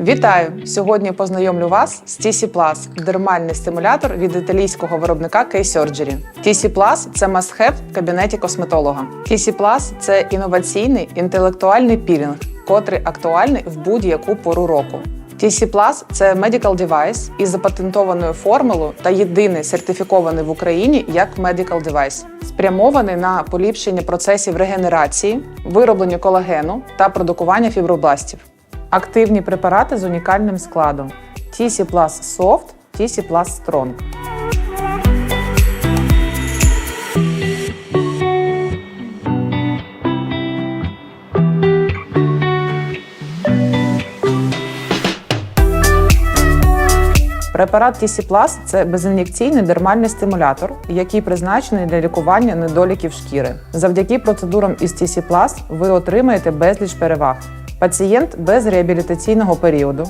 Вітаю! Сьогодні познайомлю вас з TC Plus – дермальний стимулятор від італійського виробника K-Surgery. TC Plus – це must-have в кабінеті косметолога. TC Plus – це інноваційний інтелектуальний пілінг, котрий актуальний в будь-яку пору року. TC це medical device із запатентованою формулою та єдиний сертифікований в Україні як medical device, спрямований на поліпшення процесів регенерації, вироблення колагену та продукування фібробластів. Активні препарати з унікальним складом TC Soft, TC Strong. Препарат TC це безін'єкційний дермальний стимулятор, який призначений для лікування недоліків шкіри. Завдяки процедурам із TC ви отримаєте безліч переваг. Пацієнт без реабілітаційного періоду,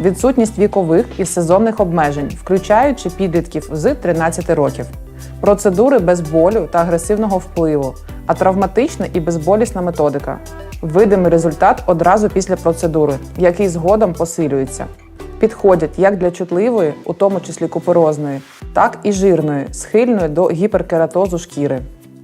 відсутність вікових і сезонних обмежень, включаючи підлітків з 13 років, процедури без болю та агресивного впливу, а травматична і безболісна методика. Видимий результат одразу після процедури, який згодом посилюється. Підходять як для чутливої, у тому числі куперозної, так і жирної, схильної до гіперкератозу шкіри.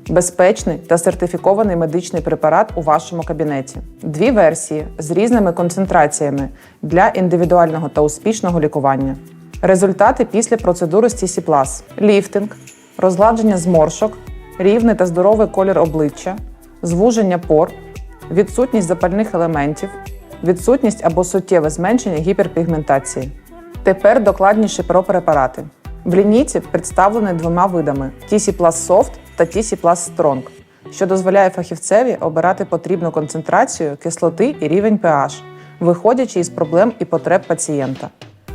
Безпечний та сертифікований медичний препарат у вашому кабінеті. Дві версії з різними концентраціями для індивідуального та успішного лікування. Результати після процедури з TC ліфтинг, розгладження зморшок, рівний та здоровий колір обличчя, звуження пор, відсутність запальних елементів, відсутність або суттєве зменшення гіперпігментації. Тепер докладніше про препарати. В лінійці представлені двома видами TC Plus Soft та TC Plus Strong, що дозволяє фахівцеві обирати потрібну концентрацію, кислоти і рівень pH, виходячи із проблем і потреб пацієнта.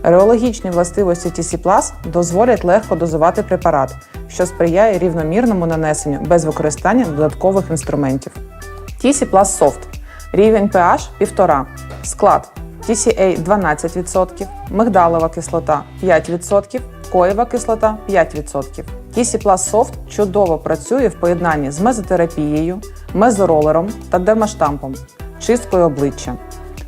Реологічні властивості TC Plus дозволять легко дозувати препарат, що сприяє рівномірному нанесенню без використання додаткових інструментів. TC Plus Soft Рівень pH 1,5. Склад TCA 12%, мигдалова кислота 5%, коєва кислота 5%. TC Plus Soft чудово працює в поєднанні з мезотерапією, мезоролером та дермаштампом, чисткою обличчя.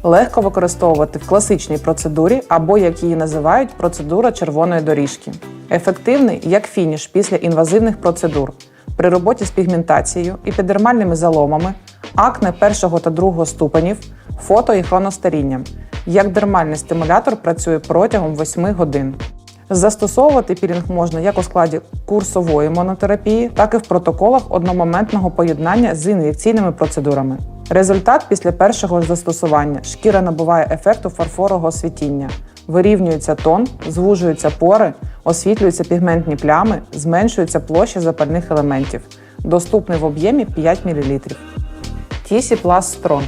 Легко використовувати в класичній процедурі або, як її називають, процедура червоної доріжки. Ефективний як фініш після інвазивних процедур при роботі з пігментацією, епідермальними заломами, акне першого та другого ступенів, фото і хроностарінням. Як дермальний стимулятор працює протягом 8 годин. Застосовувати пілінг можна як у складі курсової монотерапії, так і в протоколах одномоментного поєднання з ін'єкційними процедурами. Результат після першого застосування шкіра набуває ефекту фарфорового світіння, вирівнюється тон, звужуються пори, освітлюються пігментні плями, зменшується площа запальних елементів. Доступний в об'ємі 5 мл. TC Plus Strong.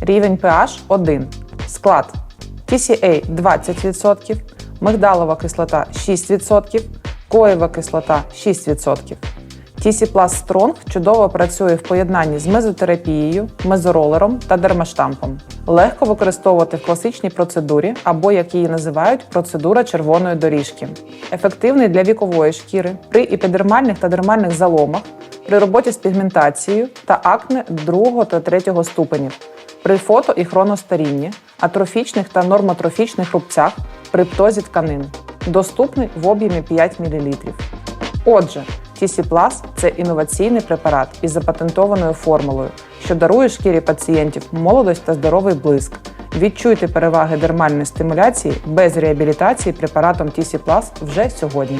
Рівень pH 1. Склад TCA 20%, мигдалова кислота 6%, коєва кислота 6%. TC Plus Strong чудово працює в поєднанні з мезотерапією, мезоролером та дермаштампом. Легко використовувати в класичній процедурі або, як її називають, процедура червоної доріжки. Ефективний для вікової шкіри при епідермальних та дермальних заломах, при роботі з пігментацією та акне другого та третього ступенів, при фото і хроностарінні, атрофічних та нормотрофічних рубцях, при птозі тканин. Доступний в об'ємі 5 мл. Отже, TC Plus – це інноваційний препарат із запатентованою формулою, що дарує шкірі пацієнтів молодость та здоровий блиск. Відчуйте переваги дермальної стимуляції без реабілітації препаратом TC Plus вже сьогодні.